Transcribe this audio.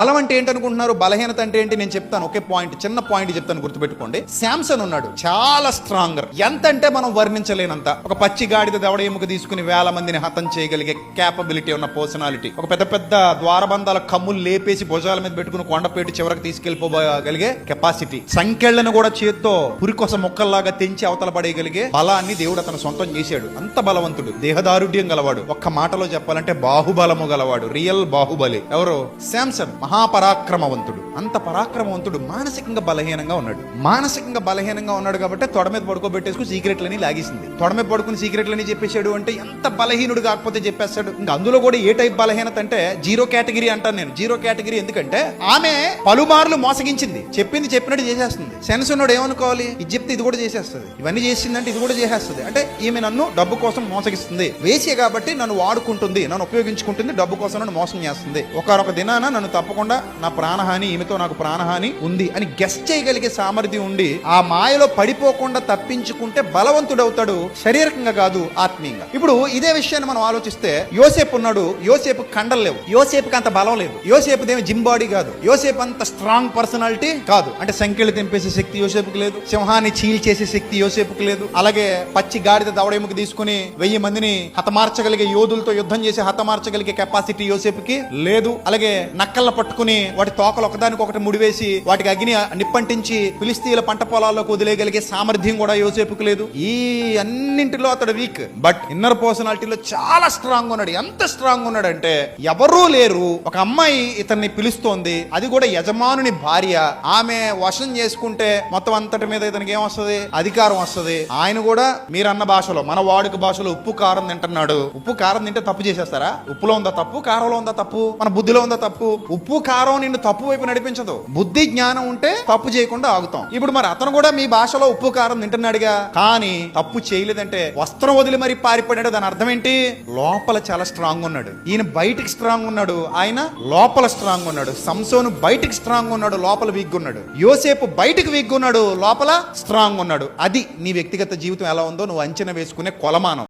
బలం అంటే ఏంటనుకుంటున్నారు? బలహీనత అంటే ఏంటి? నేను చెప్తాను. ఒకే పాయింట్ చిన్న పాయింట్ చెప్తాను గుర్తుపెట్టుకోండి. శాంసన్ ఉన్నాడు. చాలా స్ట్రాంగర్ ఎంత అంటే మనం వర్ణించలేనంత. ఒక పచ్చి గాడిద దవడ ఎముక తీసుకుని వేల మందిని హతం చేయగలిగే క్యాపబిలిటీ ఉన్న పర్సనాలిటీ ఒక పెద్ద పెద్ద ద్వారబంధాల కమ్ములు లేపేసి భుజాల మీద పెట్టుకుని కొండపేటు చివరకు తీసుకెళ్ళిపోగలిగే కెపాసిటీ సంఖ్యలను కూడా చేత్తో పురికొస మొక్కల్లాగా తెంచి అవతల పడేయగలిగే బలాన్ని దేవుడు అతను సొంతం చేశాడు. అంత బలవంతుడు. దేహదారుఢ్యం గలవాడు. ఒక్క మాటలో చెప్పాలంటే బాహుబలము గలవాడు. రియల్ బాహుబలి. ఎవరు? శాంసన్. మహాపరాక్రమవంతుడు. అంత పరాక్రమవంతుడు మానసికంగా బలహీనంగా ఉన్నాడు. మానసికంగా బలహీనంగా ఉన్నాడు కాబట్టి తొడ మీద పడుకోబెట్టేసుకుని సీక్రెట్లని లాగేసింది. తొడ మీద పడుకుని సీక్రెట్లని చెప్పేశాడు అంటే ఎంత బలహీనుడు కాకపోతే చెప్పేస్తాడు. ఇంకా అందులో కూడా ఏ టైప్ బలహీనత అంటే జీరో కేటగిరీ అంటాను నేను. జీరో కేటగిరీ ఎందుకంటే ఆమె పలుమార్లు మోసగించింది. చెప్పింది చెప్పినట్టు చేసేస్తుంది. సెన్స్ ఉన్నాడు ఏమనుకోవాలి? ఇది చెప్తే ఇది కూడా చేసేస్తుంది. ఇవన్నీ చేసిందంటే ఇది కూడా చేసేస్తుంది. అంటే ఈమె నన్ను డబ్బు కోసం మోసగిస్తుంది. వేసే కాబట్టి నన్ను వాడుకుంటుంది. నన్ను ఉపయోగించుకుంటుంది. డబ్బు కోసం నన్ను మోసం చేస్తుంది. ఒకరొక దినాన నన్ను తప్పకుండా నా ప్రాణహాని ఈమెతో నాకు ప్రాణహాని ఉంది అని గెస్ట్ చేయగలిగే సామర్థ్యం ఉండి ఆ మాయలో పడిపోకుండా తప్పించుకుంటే బలవంతుడవుతాడు శారీరకంగా కాదు ఆత్మీయంగా. ఇప్పుడు ఇదే విషయాన్ని మనం ఆలోచిస్తే యోసేపు ఉన్నాడు యోసేపు కండలు లేవు. యోసేపుకి అంత బలం లేదు. యోసేపు దేమి జిమ్ బాడీ కాదు. యోసేపు అంత స్ట్రాంగ్ పర్సనాలిటీ కాదు. అంటే సంఖ్యలు తెంపేసే శక్తి యోసేపుకి లేదు. సింహాన్ని చీల్చేసే శక్తి యోసేపుకి లేదు. అలాగే పచ్చి గాడిద దవడేముకి తీసుకుని వెయ్యి మందిని హతమార్చగలిగే యోధులతో యుద్ధం చేసి హతమార్చగలిగే కెపాసిటీ యోసేపుకి లేదు. అలాగే నక్కల్ని పట్టుకుని వాటి తోకలు ఒకదానికి ఒకటి ముడివేసి వాటికి అగ్ని నిప్పంటించి ఫిలిస్తీన్ల పంట పొలాల్లోకి వదిలేయగలిగే సామర్థ్యం కూడా యోసేపుకు లేదు. ఈ అన్నింటిలో అతడు వీక్. బట్ ఇన్నర్ పర్సనాలిటీలో చాలా స్ట్రాంగ్ ఉన్నాడు. ఎంత స్ట్రాంగ్ ఉన్నాడు అంటే ఎవరూ లేరు. ఒక అమ్మాయి ఇతన్ని పిలుస్తోంది. అది కూడా యజమానుని భార్య. ఆమె వశం చేసుకుంటే మొత్తం అంతటి మీద ఇతనికి ఏమొస్తుంది అధికారం వస్తుంది. ఆయన కూడా మీరన్న భాషలో మన వాడుక భాషలో ఉప్పు కారం తింటున్నాడు. ఉప్పు కారం తింటే తప్పు చేసేస్తారా? ఉప్పులో ఉందా తప్పు? కారంలో ఉందా తప్పు? మన బుద్ధిలో ఉందా తప్పు? ఉప్పు ఉప్పు కారం నిన్ను తప్పు వైపు నడిపించదు. బుద్ధి జ్ఞానం ఉంటే తప్పు చేయకుండా ఆగుతాం. ఇప్పుడు మరి అతను కూడా మీ భాషలో ఉప్పు కారం తింటున్నాడుగా. కానీ తప్పు చేయలేదంటే వస్త్రం వదిలి మరి పారిపోయాడు. దాని అర్థం ఏంటి? లోపల చాలా స్ట్రాంగ్ ఉన్నాడు. ఈయన బయటికి స్ట్రాంగ్ ఉన్నాడు. ఆయన లోపల స్ట్రాంగ్ ఉన్నాడు. సంసోను బయటికి స్ట్రాంగ్ ఉన్నాడు. లోపల వీక్ ఉన్నాడు. యోసేపు బయటికి వీక్ ఉన్నాడు. లోపల స్ట్రాంగ్ ఉన్నాడు. అది నీ వ్యక్తిగత జీవితం ఎలా ఉందో నువ్వు అంచనా వేసుకునే కొలమానం.